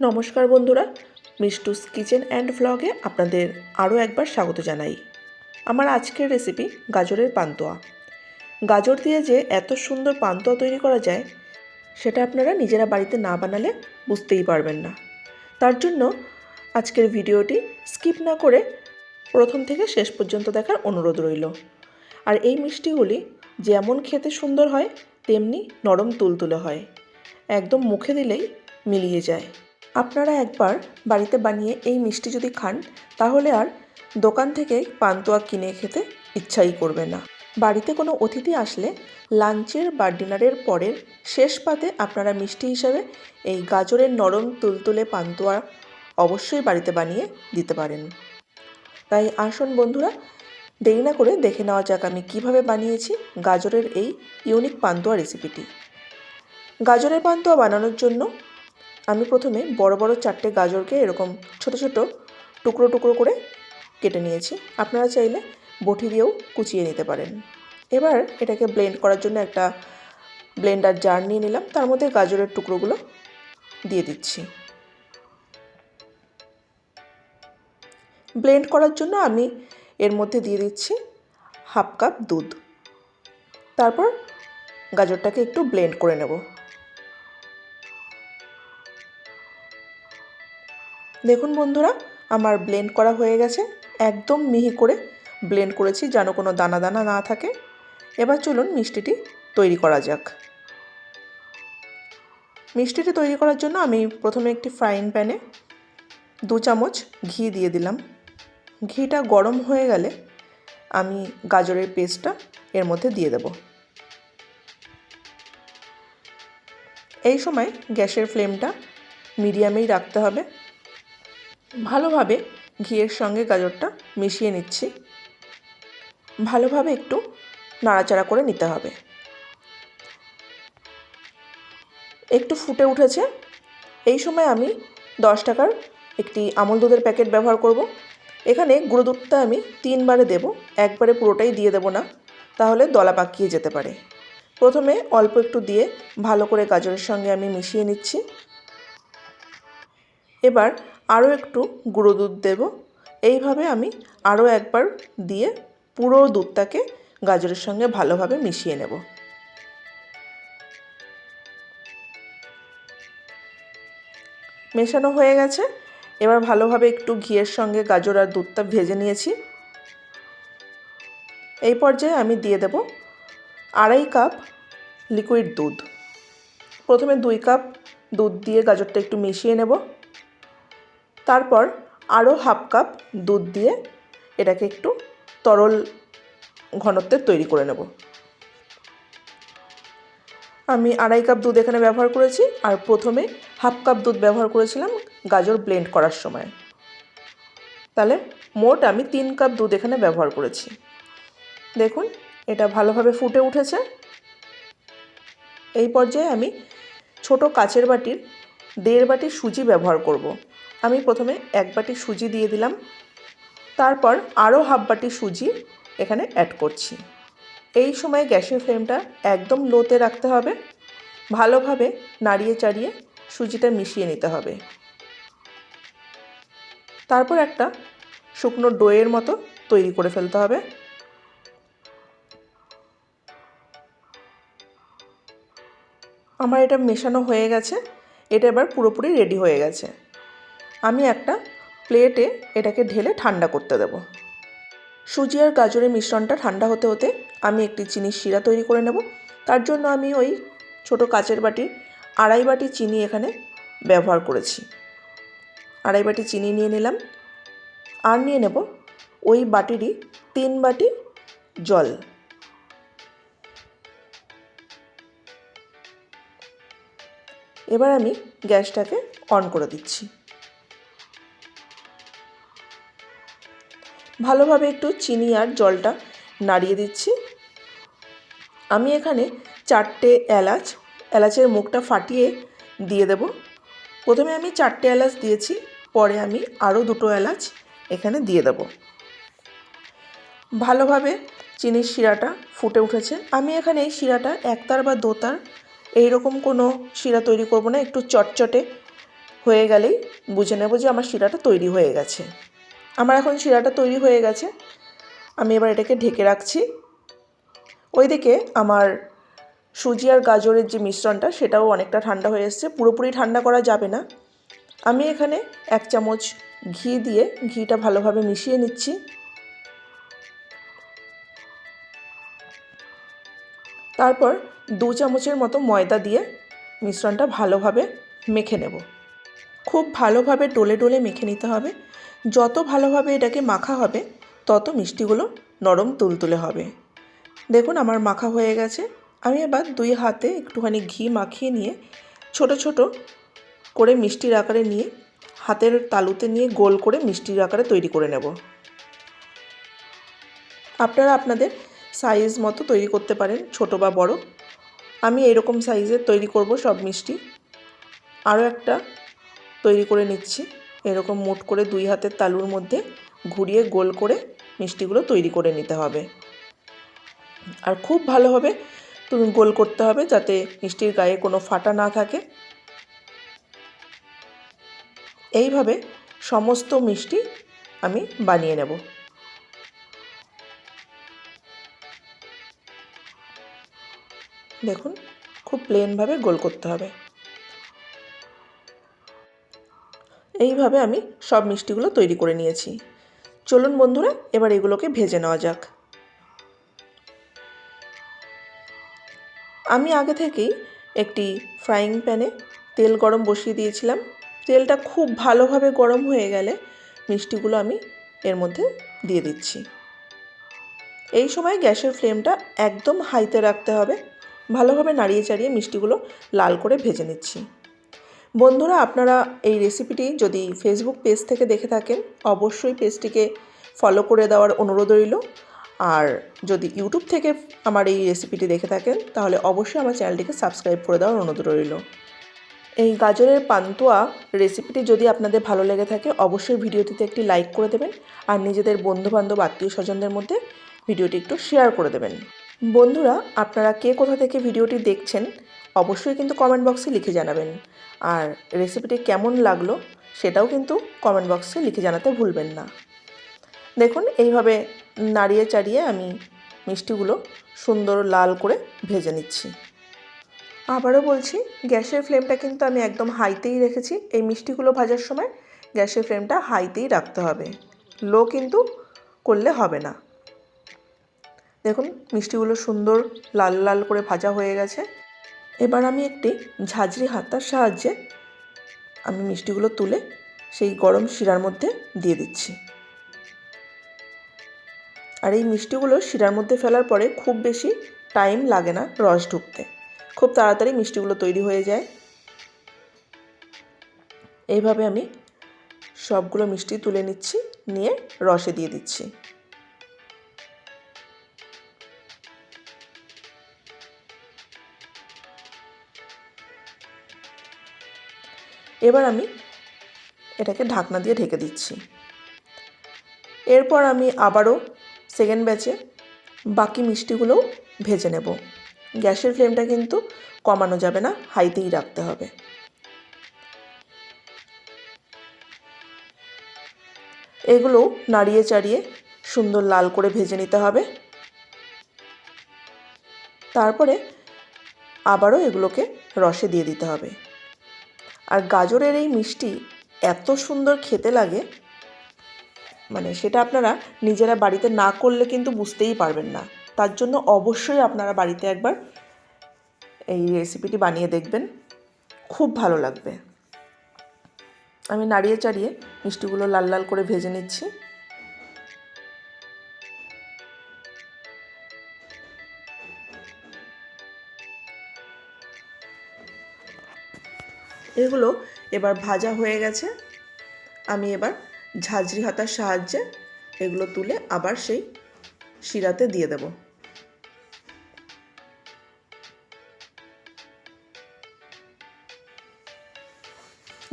নমস্কার বন্ধুরা, মিষ্টুস kitchen and ভ্লগে আপনাদের আরও একবার স্বাগত জানাই। আমার আজকের রেসিপি গাজরের পান্তুয়া। গাজর দিয়ে যে এত সুন্দর পান্তুয়া তৈরি করা যায়, সেটা আপনারা নিজেরা বাড়িতে না বানালে বুঝতেই পারবেন না। তার জন্য আজকের ভিডিওটি স্কিপ না করে প্রথম থেকে শেষ পর্যন্ত দেখার অনুরোধ রইল। আর এই মিষ্টিগুলি যেমন খেতে সুন্দর হয়, তেমনি নরম তুলতুলে হয়। একদম মুখে দিলেই মিলিয়ে যায়। আপনারা একবার বাড়িতে বানিয়ে এই মিষ্টি যদি খান, তাহলে আর দোকান থেকে পান্তুয়া কিনে খেতে ইচ্ছাই করবে না। বাড়িতে কোনো অতিথি আসলে লাঞ্চের বা ডিনারের পরের শেষ পাতে আপনারা মিষ্টি হিসাবে এই গাজরের নরম তুলতুলে পান্তুয়া অবশ্যই বাড়িতে বানিয়ে দিতে পারেন। তাই আসুন বন্ধুরা, দেরি না করে দেখে নেওয়া যাক আমি কীভাবে বানিয়েছি গাজরের এই ইউনিক পান্তুয়া রেসিপিটি। গাজরের পান্তুয়া বানানোর জন্য আমি প্রথমে বড় বড় চারটে গাজরকে এরকম ছোট ছোট টুকরো টুকরো করে কেটে নিয়েছি। আপনারা চাইলে বটি দিয়েও কুচিয়ে নিতে পারেন। এবার এটাকে ব্লেন্ড করার জন্য একটা ব্লেন্ডার জার নিয়ে নিলাম। তার মধ্যে গাজরের টুকরোগুলো দিয়ে দিচ্ছি। ব্লেন্ড করার জন্য আমি এর মধ্যে দিয়ে দিচ্ছি হাফ কাপ দুধ। তারপর গাজরটাকে একটু ব্লেন্ড করে নেব। দেখুন বন্ধুরা, আমার ব্লেন্ড করা হয়ে গেছে। একদম মিহি করে ব্লেন্ড করেছি যেন কোনো দানা দানা না থাকে। এবার চলুন মিষ্টিটি তৈরি করা যাক। মিষ্টিটি তৈরি করার জন্য আমি প্রথমে একটি ফ্রাইং প্যানে দু চামচ ঘি দিয়ে দিলাম। ঘিটা গরম হয়ে গেলে আমি গাজরের পেস্টটা এর মধ্যে দিয়ে দেব। এই সময় গ্যাসের ফ্লেমটা মিডিয়ামেই রাখতে হবে। ভালোভাবে ঘিয়ের সঙ্গে গাজরটা মিশিয়ে নিচ্ছি। ভালোভাবে একটু নাড়াচাড়া করে নিতে হবে। একটু ফুটে উঠেছে। এই সময় আমি দশ টাকার একটি আমল দুধের প্যাকেট ব্যবহার করব। এখানে গুঁড়ো দুধটা আমি তিনবারে দেব। একবারে পুরোটাই দিয়ে দেব না। তাহলে দলা পাকিয়ে যেতে পারে। প্রথমে অল্প একটু দিয়ে ভালো করে গাজরের সঙ্গে আমি মিশিয়ে নিচ্ছি। এবার আরও একটু গুঁড়ো দুধ দেব। এইভাবে আমি আরও একবার দিয়ে পুরো দুধটাকে গাজরের সঙ্গে ভালোভাবে মিশিয়ে নেব। মেশানো হয়ে গেছে। এবার ভালোভাবে একটু ঘিয়ের সঙ্গে গাজর আর দুধটা ভেজে নিয়েছি। এই পর্যায়ে আমি দিয়ে দেব আড়াই কাপ লিকুইড দুধ। প্রথমে দুই কাপ দুধ দিয়ে গাজরটা একটু মিশিয়ে নেব। তারপর আরও হাফ কাপ দুধ দিয়ে এটাকে একটু তরল ঘনত্বের তৈরি করে নেব। আমি আড়াই কাপ দুধ এখানে ব্যবহার করেছি আর প্রথমে হাফ কাপ দুধ ব্যবহার করেছিলাম গাজর ব্লেন্ড করার সময়। তাহলে মোট আমি তিন কাপ দুধ এখানে ব্যবহার করেছি। দেখুন, এটা ভালোভাবে ফুটে উঠেছে। এই পর্যায়ে আমি ছোট কাচের বাটির দেড় বাটি সুজি ব্যবহার করব। আমি প্রথমে এক বাটি সুজি দিয়ে দিলাম। তারপর আরও হাফ বাটি সুজি এখানে অ্যাড করছি। এই সময় গ্যাসের ফ্লেমটা একদম লোতে রাখতে হবে। ভালোভাবে নাড়িয়ে চাড়িয়ে সুজিটা মিশিয়ে নিতে হবে। তারপর একটা শুকনো ডোয়ের মতো তৈরি করে ফেলতে হবে। আমার এটা মেশানো হয়ে গেছে। এটা এবার পুরোপুরি রেডি হয়ে গেছে। আমি একটা প্লেটে এটাকে ঢেলে ঠান্ডা করতে দেব। সুজি আর গাজরের মিশ্রণটা ঠান্ডা হতে হতে আমি একটি চিনির শিরা তৈরি করে নেব। তার জন্য আমি ওই ছোট কাচের বাটির আড়াই বাটি চিনি এখানে ব্যবহার করেছি। আড়াই বাটি চিনি নিয়ে নিলাম। আর নিয়ে নেব ওই বাটিরই তিন বাটি জল। এবার আমি গ্যাসটাকে অন করে দিচ্ছি। ভালোভাবে একটু চিনি আর জলটা নাড়িয়ে দিচ্ছি। আমি এখানে চারটে এলাচ, এলাচের মুখটা ফাটিয়ে দিয়ে দেব। প্রথমে আমি চারটে এলাচ দিয়েছি, পরে আমি আরও দুটো এলাচ এখানে দিয়ে দেব। ভালোভাবে চিনির শিরাটা ফুটে উঠেছে। আমি এখানে এই শিরাটা একতার বা দোতার এই রকম কোনো শিরা তৈরি করব না, একটু চটচটে হয়ে গেলেই বুঝে নেব যে আমার শিরাটা তৈরি হয়ে গেছে। আমার এখন শিরাটা তৈরি হয়ে গেছে। আমি এবার এটাকে ঢেকে রাখছি। ওইদিকে আমার সুজি আর গাজরের যে মিশ্রণটা, সেটাও অনেকটা ঠান্ডা হয়ে এসছে। পুরোপুরি ঠান্ডা করা যাবে না। আমি এখানে এক চামচ ঘি দিয়ে ঘিটা ভালোভাবে মিশিয়ে নিচ্ছি। তারপর দু চামচের মতো ময়দা দিয়ে মিশ্রণটা ভালোভাবে মেখে নেব। খুব ভালোভাবে ডলে ডলে মেখে নিতে হবে। যত ভালোভাবে এটাকে মাখা হবে, তত মিষ্টিগুলো নরম তুলতুলে হবে। দেখুন আমার মাখা হয়ে গেছে। আমি এবার দুই হাতে একটুখানি ঘি মাখিয়ে নিয়ে ছোট ছোট করে মিষ্টির আকারে নিয়ে, হাতের তালুতে নিয়ে গোল করে মিষ্টির আকারে তৈরি করে নেব। আপনারা আপনাদের সাইজ মতো তৈরি করতে পারেন, ছোট বা বড়। আমি এরকম সাইজের তৈরি করব সব মিষ্টি। আরও একটা তৈরি করে নিচ্ছি। এরকম মুট করে দুই হাতের তালুর মধ্যে ঘুরিয়ে গোল করে মিষ্টিগুলো তৈরি করে নিতে হবে। আর খুব ভালোভাবে তুমি গোল করতে হবে যাতে মিষ্টির গায়ে কোনো ফাটা না থাকে। এইভাবে সমস্ত মিষ্টি আমি বানিয়ে নেব। দেখুন, খুব প্লেনভাবে গোল করতে হবে। এইভাবে আমি সব মিষ্টিগুলো তৈরি করে নিয়েছি। চলুন বন্ধুরা, এবার এগুলোকে ভেজে নেওয়া যাক। আমি আগে থেকেই একটি ফ্রাইং প্যানে তেল গরম বসিয়ে দিয়েছিলাম। তেলটা খুব ভালোভাবে গরম হয়ে গেলে মিষ্টিগুলো আমি এর মধ্যে দিয়ে দিচ্ছি। এই সময় গ্যাসের ফ্লেমটা একদম হাইতে রাখতে হবে। ভালোভাবে নাড়িয়ে চাড়িয়ে মিষ্টিগুলো লাল করে ভেজে নিচ্ছি। বন্ধুরা, আপনারা এই রেসিপিটি যদি ফেসবুক পেজ থেকে দেখে থাকেন, অবশ্যই পেজটিকে ফলো করে দেওয়ার অনুরোধ রইল। আর যদি ইউটিউব থেকে আমার এই রেসিপিটি দেখে থাকেন, তাহলে অবশ্যই আমার চ্যানেলটিকে সাবস্ক্রাইব করে দেওয়ার অনুরোধ রইল। এই গাজরের পান্তুয়া রেসিপিটি যদি আপনাদের ভালো লেগে থাকে, অবশ্যই ভিডিওটিতে একটি লাইক করে দেবেন আর নিজেদের বন্ধুবান্ধব আত্মীয় স্বজনদের মধ্যে ভিডিওটি একটু শেয়ার করে দেবেন। বন্ধুরা, আপনারা কে কোথা থেকে ভিডিওটি দেখছেন, অবশ্যই কিন্তু কমেন্ট বক্সে লিখে জানাবেন। আর রেসিপিটি কেমন লাগল সেটাও কিন্তু কমেন্ট বক্সে লিখে জানাতে ভুলবেন না। দেখুন, এইভাবে নাড়িয়ে চাড়িয়ে আমি মিষ্টিগুলো সুন্দর লাল করে ভেজে নিচ্ছি। আবারও বলছি, গ্যাসের ফ্লেমটা কিন্তু আমি একদম হাইতেই রেখেছি। এই মিষ্টিগুলো ভাজার সময় গ্যাসের ফ্লেমটা হাইতেই রাখতে হবে। লো কিন্তু করলে হবে না। দেখুন, মিষ্টিগুলো সুন্দর লাল লাল করে ভাজা হয়ে গেছে। এবার আমি একটি ঝাঁঝরি হাতার সাহায্যে আমি মিষ্টিগুলো তুলে সেই গরম শিরার মধ্যে দিয়ে দিচ্ছি। আর এই মিষ্টিগুলো শিরার মধ্যে ফেলার পরে খুব বেশি টাইম লাগে না রস ঢুকতে। খুব তাড়াতাড়ি মিষ্টিগুলো তৈরি হয়ে যায়। এইভাবে আমি সবগুলো মিষ্টি তুলে নিচ্ছি, নিয়ে রসে দিয়ে দিচ্ছি। এবার আমি এটাকে ঢাকনা দিয়ে ঢেকে দিচ্ছি। এরপর আমি আবারও সেকেন্ড ব্যাচে বাকি মিষ্টিগুলোও ভেজে নেব। গ্যাসের ফ্লেমটা কিন্তু কমানো যাবে না, হাইতেই রাখতে হবে। এগুলো নাড়িয়ে চাড়িয়ে সুন্দর লাল করে ভেজে নিতে হবে। তারপরে আবারও এগুলোকে রসে দিয়ে দিতে হবে। আর গাজরের এই মিষ্টি এত সুন্দর খেতে লাগে মানে সেটা আপনারা নিজেরা বাড়িতে না করলে কিন্তু বুঝতেই পারবেন না। তার জন্য অবশ্যই আপনারা বাড়িতে একবার এই রেসিপিটি বানিয়ে দেখবেন। খুব ভালো লাগবে। আমি নাড়িয়ে চাড়িয়ে মিষ্টিগুলো লাল লাল করে ভেজে নিচ্ছি। এগুলো এবার ভাজা হয়ে গেছে। আমি এবার ঝাঁঝরি হাতার সাহায্যে এগুলো তুলে আবার সেই শিরাতে দিয়ে দেব।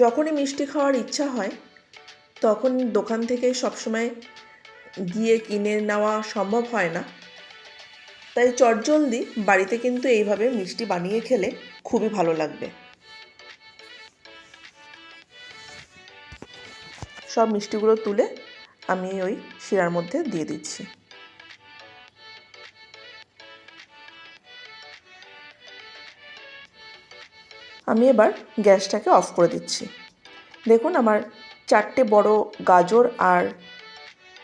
যখনই মিষ্টি খাওয়ার ইচ্ছা হয়, তখন দোকান থেকে সবসময় গিয়ে কিনে নেওয়া সম্ভব হয় না। তাই চটজলদি বাড়িতে কিন্তু এইভাবে মিষ্টি বানিয়ে খেলে খুবই ভালো লাগবে। সব মিষ্টিগুলো তুলে আমি ওই শিরার মধ্যে দিয়ে দিচ্ছি। আমি এবার গ্যাসটাকে অফ করে দিচ্ছি। দেখুন আমার চারটে বড় গাজর আর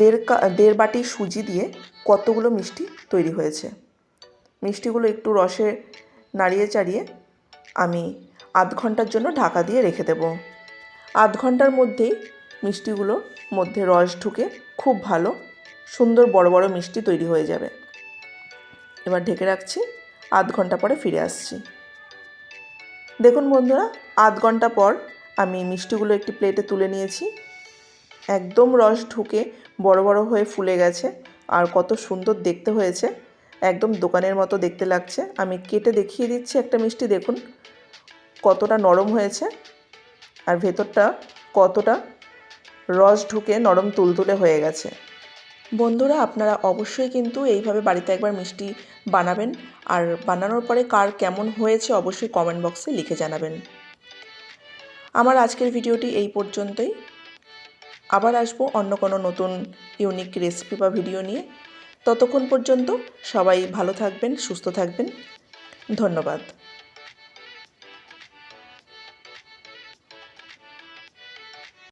দেড় দেড় বাটি সুজি দিয়ে কতগুলো মিষ্টি তৈরি হয়েছে। মিষ্টিগুলো একটু রসে নাড়িয়ে চাড়িয়ে আমি আধ ঘণ্টার জন্য ঢাকা দিয়ে রেখে দেবো। আধ ঘণ্টার মধ্যেই মিষ্টিগুলোর মধ্যে রস ঢুকে খুব ভালো, সুন্দর বড় বড় মিষ্টি তৈরি হয়ে যাবে। এবার ঢেকে রাখছি, আধ ঘণ্টা পরে ফিরে আসছি। দেখুন বন্ধুরা, আধ ঘণ্টা পর আমি মিষ্টিগুলো একটি প্লেটে তুলে নিয়েছি। একদম রস ঢুকে বড় বড় হয়ে ফুলে গেছে আর কত সুন্দর দেখতে হয়েছে। একদম দোকানের মতো দেখতে লাগছে। আমি কেটে দেখিয়ে দিচ্ছি একটা মিষ্টি, দেখুন কতটা নরম হয়েছে আর ভেতরটা কতটা রস ঢুকে নরম তুলতুলে হয়ে গেছে। বন্ধুরা, আপনারা অবশ্যই কিন্তু এইভাবে বাড়িতে একবার মিষ্টি বানাবেন। আর বানানোর পরে কার কেমন হয়েছে অবশ্যই কমেন্ট বক্সে লিখে জানাবেন। আমার আজকের ভিডিওটি এই পর্যন্তই। আবার আসব অন্য কোনো নতুন ইউনিক রেসিপি বা ভিডিও নিয়ে। ততক্ষণ পর্যন্ত সবাই ভালো থাকবেন, সুস্থ থাকবেন। ধন্যবাদ।